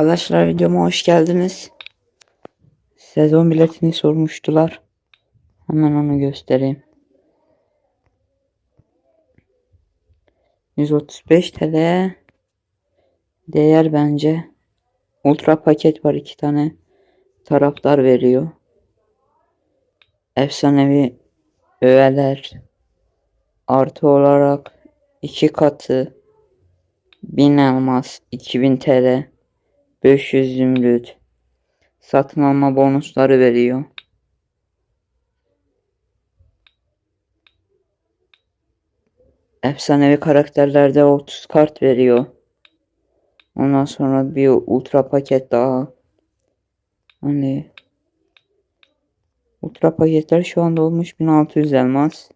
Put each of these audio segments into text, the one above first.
Arkadaşlar videoma hoş geldiniz. Sezon biletini sormuştular. Hemen onu göstereyim. 135 TL değer bence. Ultra paket var iki tane. Taraftar veriyor. Efsanevi öğeler. Artı olarak iki katı 1000 elmas 2000 TL 500 zümrüt satın alma bonusları veriyor. Efsanevi karakterlerde 30 kart veriyor. Ondan sonra bir ultra paket daha. Hani ultra paketler şu anda olmuş 1600 elmas.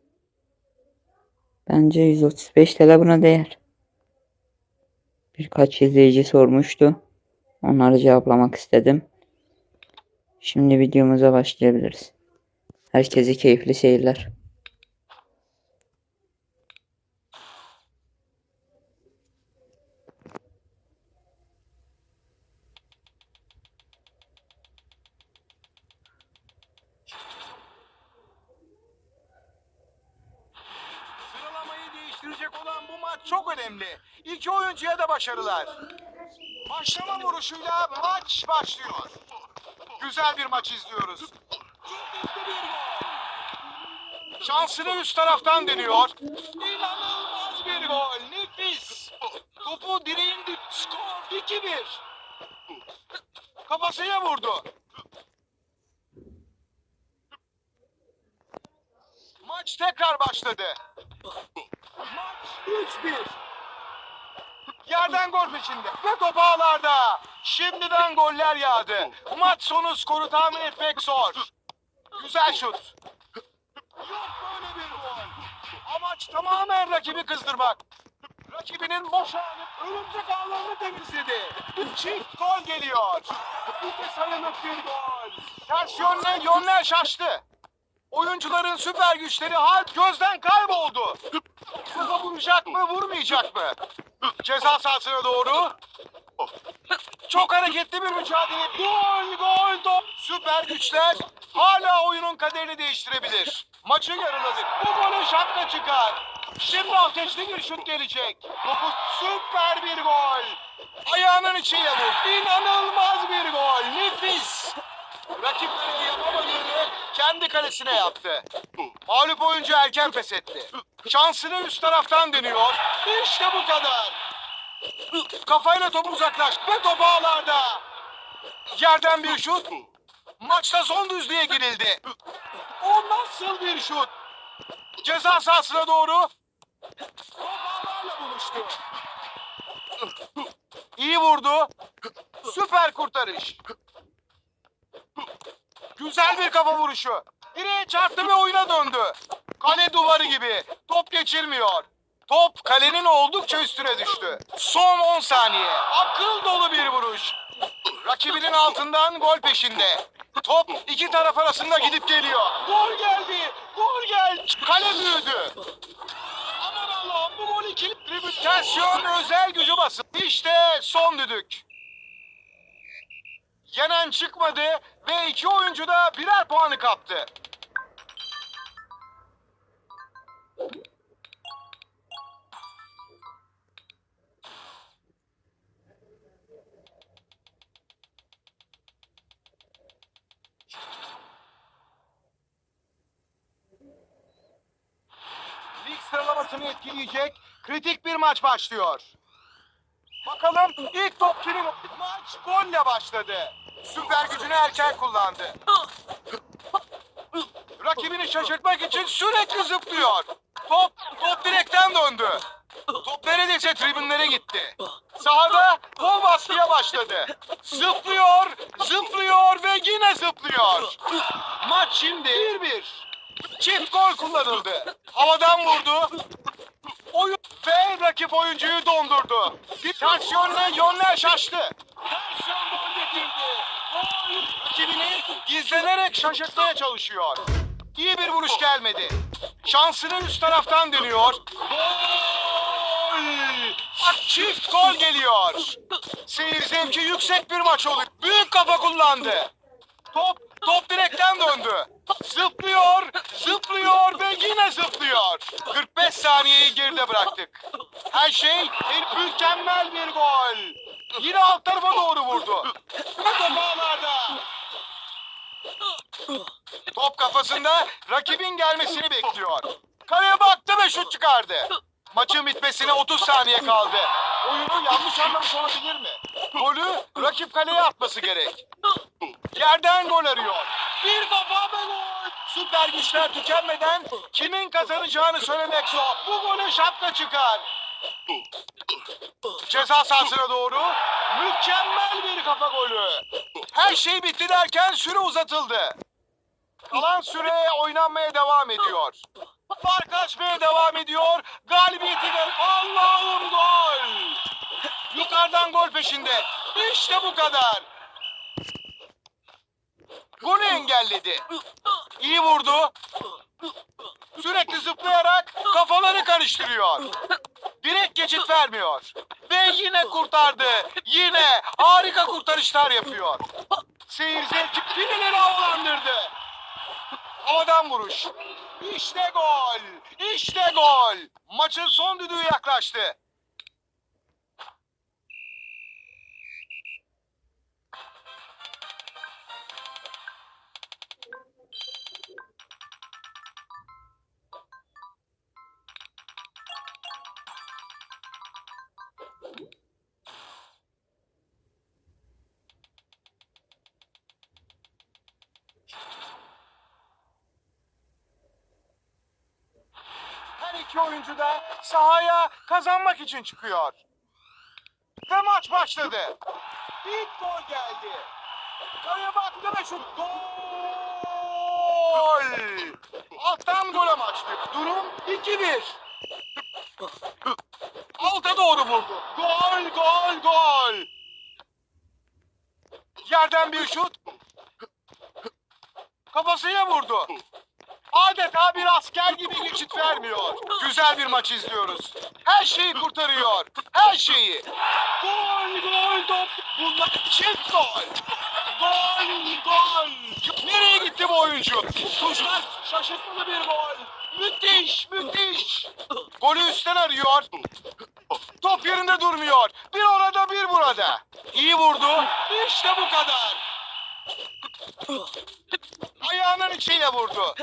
Bence 135 TL buna değer. Birkaç izleyici sormuştu. Onları cevaplamak istedim. Şimdi videomuza başlayabiliriz. Herkese keyifli seyirler. Sıralamayı değiştirecek olan bu maç çok önemli. İki oyuncuya da başarılar. Başlama vuruşuyla maç başlıyor. Güzel bir maç izliyoruz. Şansını üst taraftan deniyor. İnanılmaz bir gol. Nefis. Topu direğin dip. Skor 2-1. Kafasıyla vurdu. Maç tekrar başladı. Maç 3-1. Yerden gol peşinde ve top ağlarda. Şimdiden goller yağdı. Maç sonu skoru tahmin etmek zor. Güzel şut. Yok böyle bir gol. Amaç tamamen rakibi kızdırmak. Rakibinin boş anı örümcek ağlarını temizledi. Çift gol geliyor. İki sayılık bir gol. Ters yönle yönler şaştı. Oyuncuların süper güçleri harp gözden kayboldu. Kafa vuracak mı vurmayacak mı? Ceza sahasına doğru. Çok hareketli bir mücadele. Gol gol top. Süper güçler hala oyunun kaderini değiştirebilir. Maçı yarıladık. Bu golü şapka çıkar. Şimdi ateşli bir şut gelecek. Topu süper bir gol. Ayağının içiyle vur. İnanılmaz bir gol. Nefis. Rakipleri yapamadığını kendi kalesine yaptı. Mağlup oyuncu erken pes etti. Şansını üst taraftan deniyor. İşte bu kadar. Kafayla top uzaklaş ve top ağlarda. Yerden bir şut. Maçta son düzlüğe girildi. O nasıl bir şut? Ceza sahasına doğru. Top ağlarla buluştu. İyi vurdu. Süper kurtarış. Güzel bir kafa vuruşu. Direğe çarptı ve oyuna döndü. Kale duvarı gibi. Top geçirmiyor. Top kalenin oldukça üstüne düştü. Son 10 saniye. Akıl dolu bir vuruş. Rakibinin altından gol peşinde. Top iki taraf arasında gidip geliyor. Gol geldi. Gol geldi. Kale büyüdü. Aman Allah'ım bu gol ikili. Tribütasyon özel gücü basın. İşte son düdük. Yenen çıkmadı ve iki oyuncu da birer puanı kaptı. Lig sıralamasını etkileyecek kritik bir maç başlıyor. Bakalım ilk top kimin? Maç golle başladı. Süper gücünü erken kullandı. Rakibini şaşırtmak için sürekli zıplıyor. Top, top direkten döndü. Top neredeyse tribünlere gitti. Sahada gol baskıya başladı. Zıplıyor, zıplıyor ve yine zıplıyor. Maç şimdi 1-1. Çift gol kullanıldı. Havadan vurdu. Oyun ve rakip oyuncuyu dondurdu. Bir ters yönle yönler şaştı. Yön gol getirdi. Rakibini gizlenerek şaşırtmaya çalışıyor. İyi bir vuruş gelmedi. Şansını üst taraftan deniyor. Gol! Çift gol geliyor. Seyir zevki yüksek bir maç oluyor. Büyük kafa kullandı. Top, top direkten döndü. Zıplıyor, zıplıyor ve yine zıplıyor. 45 saniyeyi geride bıraktık. Her şey bir mükemmel bir gol. Yine alt tarafa doğru vurdu. Ve top ağlarda. Top kafasında rakibin gelmesini bekliyor. Kaleye baktı ve şut çıkardı. Maçın bitmesine 30 saniye kaldı. Oyunu yanlış anlamış olabilir mi? Golü rakip kaleye atması gerek. Yerden gol arıyor. Bir kafa ve. Süper güçler tükenmeden kimin kazanacağını söylemek zor. Bu gole şapka çıkar. Ceza sahasına doğru mükemmel bir kafa golü. Her şey bitti derken süre uzatıldı. Kalan süre oynanmaya devam ediyor. Fark açmaya devam ediyor. Galibiyeti ver. Allah'ım gol. Yukarıdan gol peşinde. İşte bu kadar. Golü engelledi. İyi vurdu. Sürekli zıplayarak kafaları karıştırıyor. Direkt geçit vermiyor. Ve yine kurtardı. Yine harika kurtarışlar yapıyor. Seyir zevki fileleri havalandırdı. Havadan vuruş. İşte gol. İşte gol. Maçın son düdüğü yaklaştı. İki oyuncu da sahaya kazanmak için çıkıyor. Ve maç başladı. İlk gol geldi. Kaleye baktı ve şut. Gol! Alttan gole başlıyor. Durum 2-1. Alta doğru vurdu. Gol, gol, gol. Yerden bir şut. Kafasına vurdu. Adeta bir asker gibi geçit vermiyor. Güzel bir maç izliyoruz. Her şeyi kurtarıyor. Her şeyi. Gol, gol, top. Bunlar çift gol. Gol, gol. Nereye gitti bu oyuncu? Tuşlar şaşırtmalı bir gol. Müthiş, müthiş. Golü üstten arıyor. Top yerinde durmuyor. Bir orada bir burada. İyi vurdu. İşte bu kadar. Ayağının içiyle vurdu.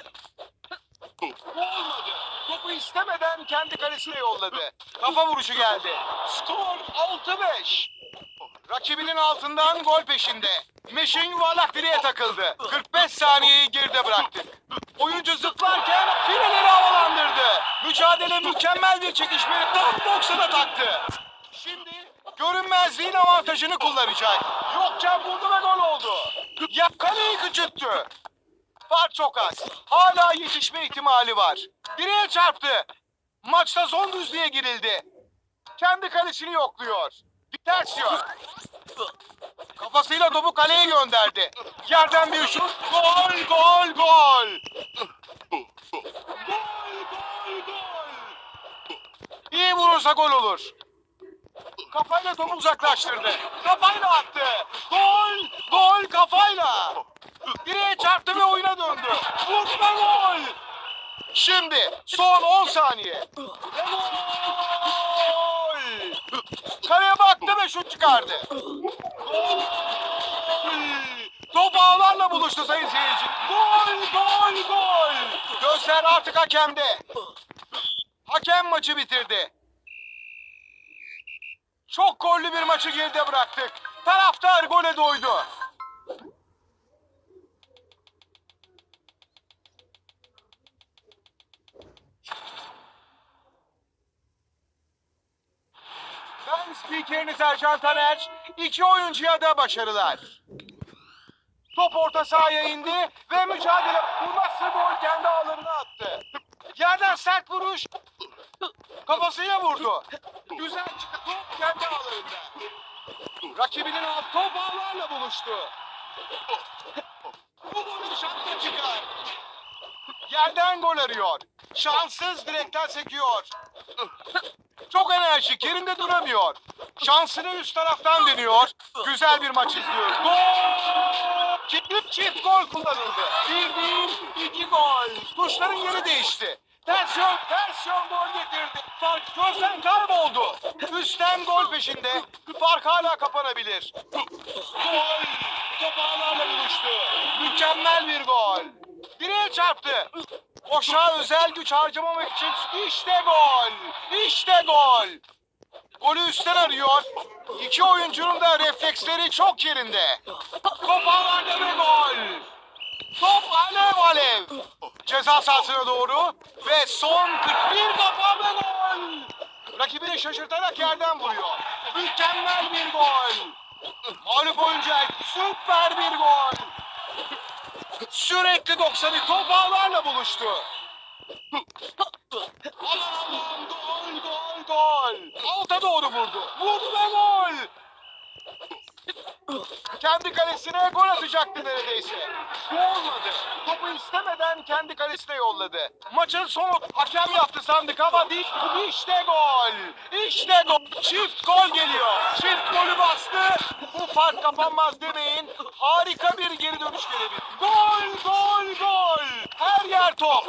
Olmadı. Topu istemeden kendi kalesine yolladı. Kafa vuruşu geldi. Skor 6-5. Rakibinin altından gol peşinde. Meşin yuvarlak direğe takıldı. 45 saniyeyi geride bıraktık. Oyuncu zıplarken fileleri havalandırdı. Mücadele mükemmel bir çekişme. Tam 90'a taktı. Şimdi görünmezliğin avantajını kullanacak. Yokça vurdu ve gol oldu. Ya kaleyi küçülttü. Fark çok az. Hala yetişme ihtimali var. Direğe çarptı. Maçta son düzlüğe girildi. Kendi kalesini yokluyor. Ters yön. Kafasıyla topu kaleye gönderdi. Yerden bir şut. Gol, gol, gol. Gol, gol, gol. İyi vurursa gol olur. Kafayla topu uzaklaştırdı. Kafayla attı. Gol, gol kafayla. Direğe çarptı ve oyuna döndü. Ve gol. Şimdi son 10 saniye. Ve gol. Kaleye baktı ve şut çıkardı. Gol. Top ağlarla buluştu sayın seyirci. Gol, gol, gol. Gözler artık hakemde. Hakem maçı bitirdi. Çok gollü bir maçı geride bıraktık. Taraftar gole doydu. Ben spikeriniz Ercan Taner. İki oyuncuya da başarılar. Top orta sahaya indi ve mücadele. Bu nasıl gol kendi ağlarına attı. Yerden sert vuruş. Kafasıyla vurdu. Güzel çıktı top kendi ağlarında. Rakibinin alt top ağlarla buluştu. Bu golü şapka çıkar. Yerden gol arıyor. Şanssız direkten sekiyor. Çok enerjik, yerinde duramıyor. Şansını üst taraftan deniyor. Güzel bir maç izliyoruz. Gol! Çift çift gol kullanıldı. Bir değil, iki gol. Tuşların yeri değişti. Ters yön, ters yön gol getirdi. Fark gözden kayboldu. Üstten gol peşinde. Fark hala kapanabilir. Gol! Top ağlarla buluştu. Mükemmel bir gol. Direğe çarptı. Boşa özel güç harcamamak için işte gol. İşte gol. Golü üstten arıyor. İki oyuncunun da refleksleri çok yerinde. Top ağlarda ve gol. Top alev alev. Ceza sahasına doğru ve son 41 kafa ve gol. Rakibini şaşırtarak yerden vuruyor. Mükemmel bir gol. Mağlup oyuncu süper bir gol. Sürekli 90'ı top ağlarla buluştu. Aman Allah'ım gol gol gol. Alta doğru vurdu. Vurdu ve gol. Kendi kalesine gol atacaktı neredeyse. Bu olmadı. Topu istemeden kendi kalesine yolladı. Maçın sonu hakem yaptı sandık ama değil. İşte gol. İşte gol. Çift gol geliyor. Çift golü bastı. Bu fark kapanmaz demeyin. Harika bir geri dönüş gelebilir. Gol gol gol. Her yer top.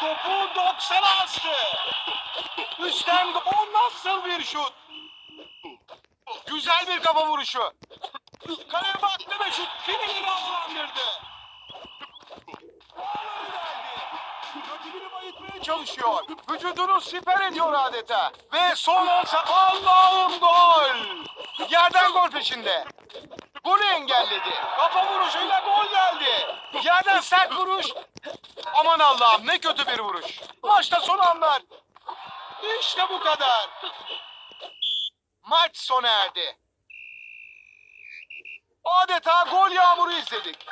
Topu 90'a astı. Üstten o nasıl bir şut? Güzel bir kafa vuruşu. Kaleye baktı ve şut. Ağları deldi. Rakibini bayıltmaya çalışıyor. Vücudunu siper ediyor adeta. Ve son olsa Allah'ım gol. Yerden gol peşinde. Golü engelledi. Kafa vuruşuyla gol geldi. Yerden sert vuruş. Aman Allah'ım ne kötü bir vuruş. Maçta son anlar. İşte bu kadar. Maç sona erdi. Adeta gol yağmuru izledik.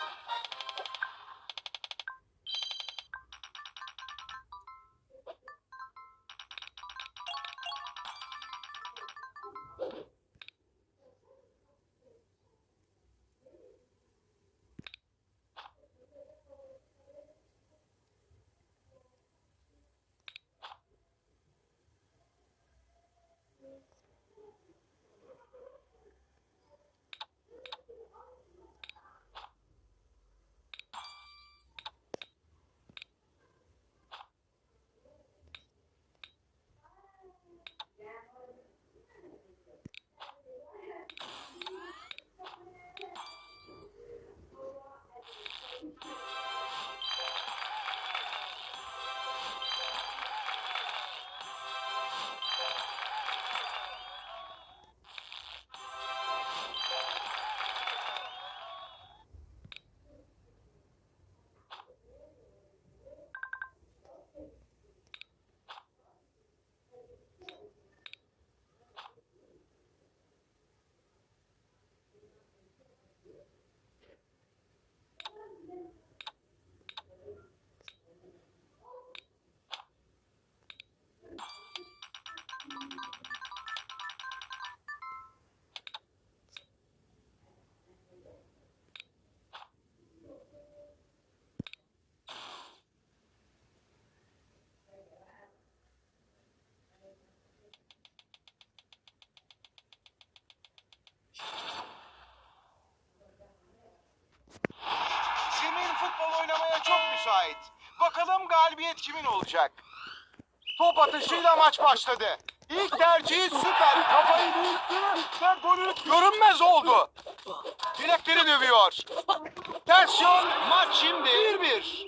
Galibiyet kimin olacak? Top atışıyla maç başladı. İlk tercihi süper. Kafayı büyüttü ve golü görünmez oldu. Bilekleri dövüyor. Ters yön maç şimdi 1-1.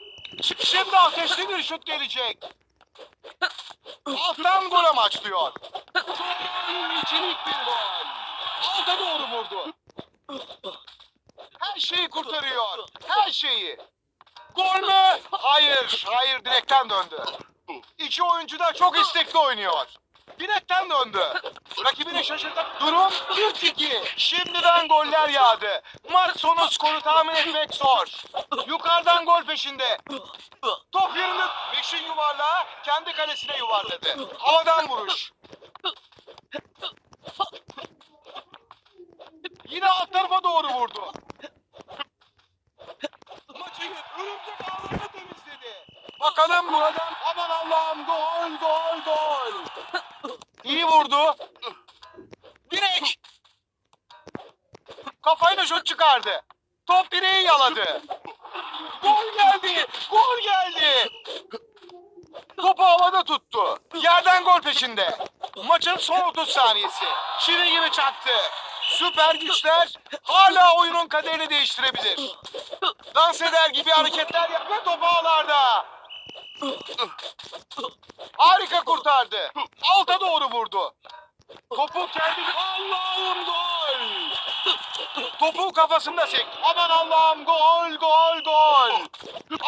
Şimdi ateşli bir şut gelecek. Alttan gol amaçlıyor. Gol içilik bir gol. Alta doğru vurdu. Her şeyi kurtarıyor. Her şeyi. Gol mü? Hayır. Hayır direkten döndü. İki oyuncu da çok istekli oynuyor. Direkten döndü. Rakibini şaşırtan durum 3-2. Şimdiden goller yağdı. Maç sonu skoru tahmin etmek zor. Yukarıdan gol peşinde. Top yerine Beşin yuvarlağı kendi kalesine yuvarladı. Havadan vuruş. Yine alt tarafa doğru vurdu. Maçı örümcek ağlarını temizledi. Bakalım buradan aman Allah'ım gol gol gol. İyi vurdu. Direk. Kafayla şut çıkardı. Top direği yaladı. Gol geldi. Gol geldi. Topu havada tuttu. Yerden gol peşinde. Maçın son 30 saniyesi. Çivi gibi çaktı. Süper güçler hala oyunun kaderini değiştirebilir. Dans eder gibi hareketler yap ve top ağlarda. Harika kurtardı. Alta doğru vurdu. Topu kendi... Allah'ım gol! Topu kafasında sek. Aman Allah'ım gol gol gol.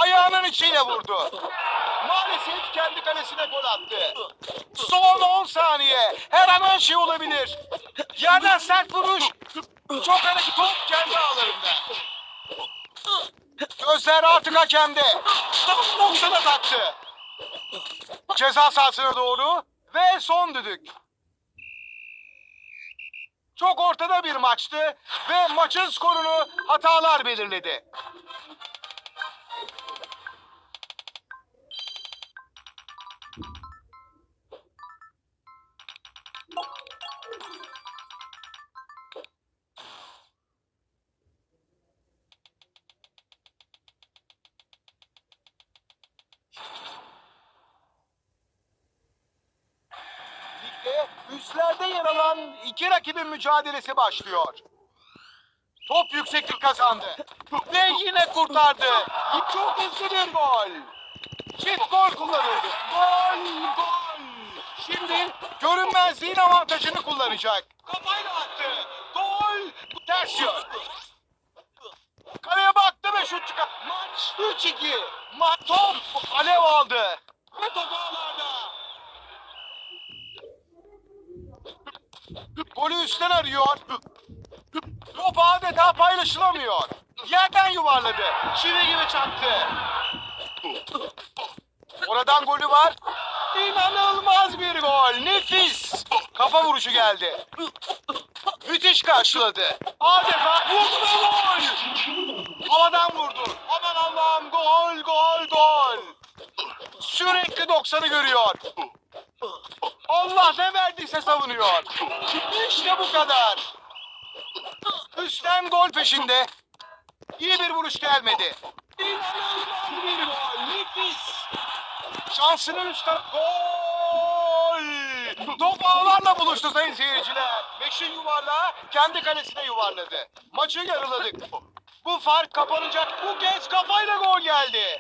Ayağının içiyle vurdu. Maalesef kendi kalesine gol attı. Son 10 saniye. Her an her şey olabilir. Yerden sert vuruş. Çok hareket top kendi ağlarında. Gözler artık hakemde. Top 90'a taktı. Ceza sahasına doğru ve son düdük. Çok ortada bir maçtı ve maçın skorunu hatalar belirledi. İki rakibin mücadelesi başlıyor. Top yükseklik kazandı. Ve yine kurtardı. Çok hızlı bir gol. Çift gol kullanıldı. Gol, gol. Şimdi görünmezliğin avantajını kullanacak. Kafayla attı. Gol. Ters yön. Kaleye baktı ve şut çıkar. Maç 3-2. Maç top alev aldı. Ve top ağlarda. Golü üstten arıyor. Top adeta paylaşılamıyor. Yerden yuvarladı. Çivi gibi çaktı. Oradan golü var. İnanılmaz bir gol. Nefis. Kafa vuruşu geldi. Müthiş karşıladı. Adeta vurdu gol. Havadan vurdu. Aman Allah'ım gol gol gol. Sürekli 90'ı görüyor. Allah ne verdiyse savunuyor. İşte bu kadar. Üstten gol peşinde. İyi bir vuruş gelmedi. İnanılmaz bir gol. Nefis. Şansının üstten gol. Top ağlarla buluştu sayın seyirciler. Beşin yuvarlağı kendi kalesine yuvarladı. Maçı yarıladık. Bu fark kapanacak. Bu kez kafayla gol geldi.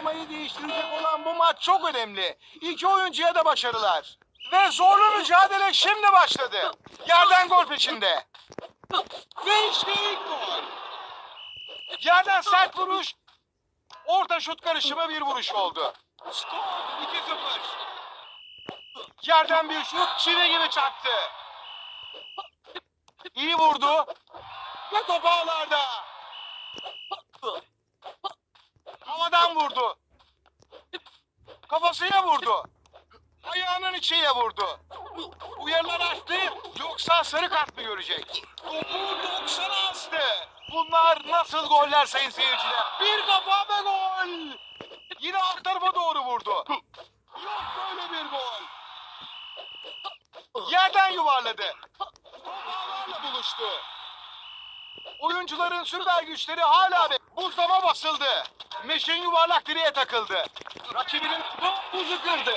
Sıralamayı değiştirecek olan bu maç çok önemli. İki oyuncuya da başarılar. Ve zorlu mücadele şimdi başladı. Yerden gol peşinde. Ve işte ilk gol. Yerden sert vuruş. Orta şut karışımı bir vuruş oldu. Skor 2-0. Yerden bir şut çivi gibi çaktı. İyi vurdu. Ve top. Havadan vurdu. Kafasıyla vurdu. Ayağının içiyle vurdu. Uyarılar arttı yoksa sarı kart mı görecek? Topu 90'a astı. Bunlar nasıl goller sayın seyirciler? Bir kafa ve gol. Yine alt tarafa doğru vurdu. Yok böyle bir gol. Yerden yuvarladı. Top ağlarla buluştu. Oyuncuların süper güçleri hala. Buzlama basıldı. Meşin yuvarlak direğe takıldı. Rakibinin buzu kırdı.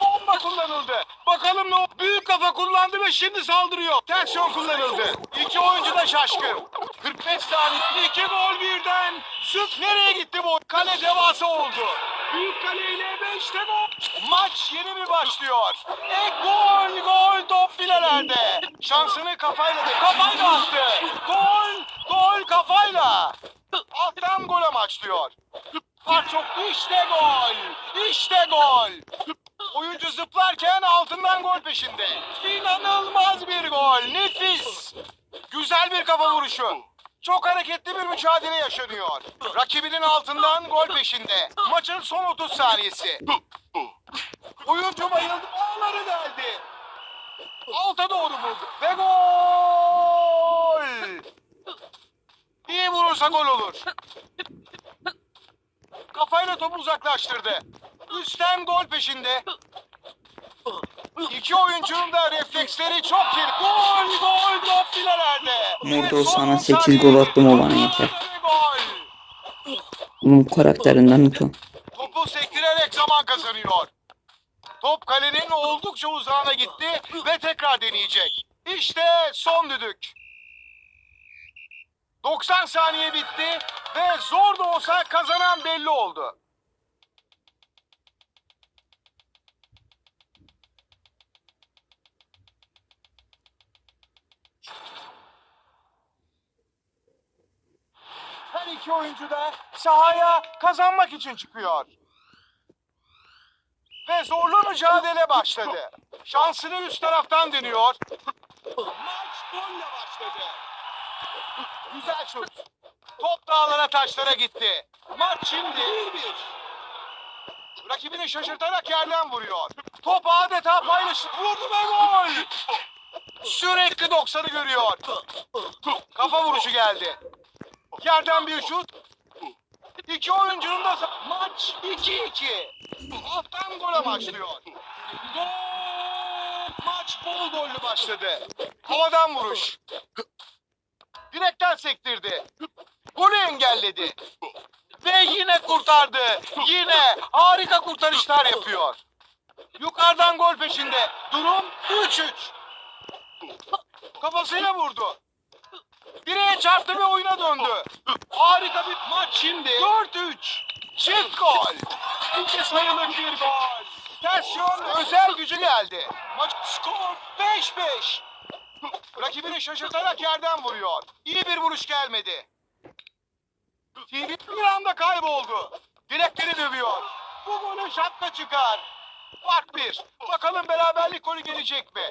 Bomba kullanıldı. Bakalım ne oldu? Büyük kafa kullandı ve şimdi saldırıyor. Ters kullanıldı. İki oyuncu da şaşkın. 45 saniye iki gol birden. Süp nereye gitti bu? Kale devası oldu. Büyük kaleyle 5'te gol. Maç yeni mi başlıyor? E gol gol top filelerde. Şansını kafayla da kafayla attı. Gol gol kafayla. Alttan gol amaçlıyor. Fark çok. İşte gol. İşte gol. Oyuncu zıplarken altından gol peşinde. İnanılmaz bir gol. Nefis. Güzel bir kafa vuruşu. Çok hareketli bir mücadele yaşanıyor. Rakibinin altından gol peşinde. Maçın son 30 saniyesi. Oyuncu bayıldı. Ağları deldi. Alta doğru vurdu. Ve gol! Vurursa gol olur. Kafayla topu uzaklaştırdı. Üstten gol peşinde. İki oyuncunun da refleksleri çok iyi. Gol, gol, top filelerde. Son sana on 8 saniye. gol attım o bana yeter. Gol. Bunun karakterinden utan. Topu sektirerek zaman kazanıyor. Top kalenin oldukça uzağına gitti ve tekrar deneyecek. İşte son düdük. 90 saniye bitti ve zor da olsa kazanan belli oldu. Her iki oyuncu da sahaya kazanmak için çıkıyor. Ve zorlu mücadele başladı. Şansını üst taraftan deniyor. Maç golle başladı. Güzel şut. Top dağlara taşlara gitti. Maç şimdi 1-1. Rakibini şaşırtarak yerden vuruyor. Top adeta paylaşıp vurdu ve gol. Sürekli 90'ı görüyor. Kafa vuruşu geldi. Yerden bir şut. İki oyuncunun da maç 2-2. Alttan gole başlıyor. Gol! Maç bol gollü başladı. Havadan vuruş. Direkten sektirdi. Golü engelledi. Ve yine kurtardı. Yine harika kurtarışlar yapıyor. Yukarıdan gol peşinde. Durum 3-3. Kafasıyla vurdu. Direğe çarptı ve oyuna döndü. Harika bir maç şimdi. 4-3. Çift gol. İki sayılı bir gol. Ters yön özel gücü geldi. Maç skor 5-5. Rakibini şaşırtarak yerden vuruyor. İyi bir vuruş gelmedi. TV bir anda kayboldu. Direkleri dövüyor. Bu golü şapka çıkar. Fark bir. Bakalım beraberlik golü gelecek mi?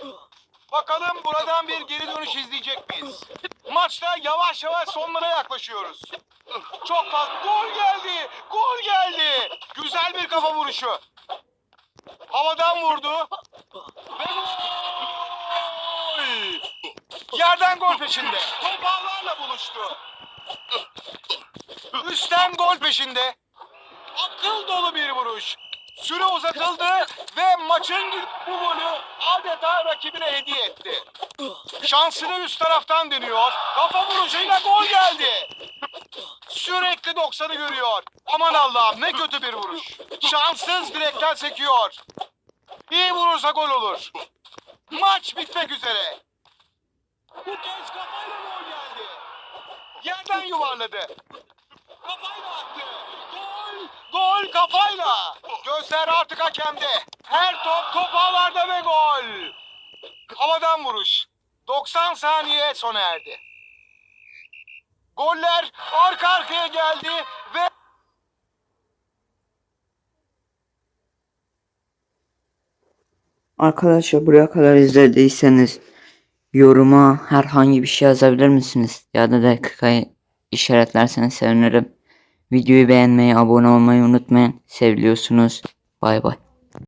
Bakalım buradan bir geri dönüş izleyecek miyiz? Maçta yavaş yavaş sonlara yaklaşıyoruz. Çok fazla gol geldi. Gol geldi. Güzel bir kafa vuruşu. Havadan vurdu. Ve gol. Yerden gol peşinde. Top ağlarla buluştu. Üstten gol peşinde. Akıl dolu bir vuruş. Süre uzatıldı ve maçın bu golü adeta rakibine hediye etti. Şansını üst taraftan deniyor. Kafa vuruşuyla gol geldi. Sürekli 90'ı görüyor. Aman Allah'ım ne kötü bir vuruş. Şanssız direkten sekiyor. İyi vurursa gol olur. Maç bitmek üzere. Bu kez kafayla gol geldi. Yerden yuvarladı. Kafayla attı. Gol! Gol kafayla. Gözler artık hakemde. Her top top ağlarda ve gol. Havadan vuruş. 90 saniye sona erdi. Goller arka arkaya geldi ve Arkadaşlar buraya kadar izlediyseniz yoruma herhangi bir şey yazabilir misiniz? Ya da dakikayı işaretlerseniz sevinirim. Videoyu beğenmeyi, abone olmayı unutmayın. Seviliyorsunuz. Bay bay.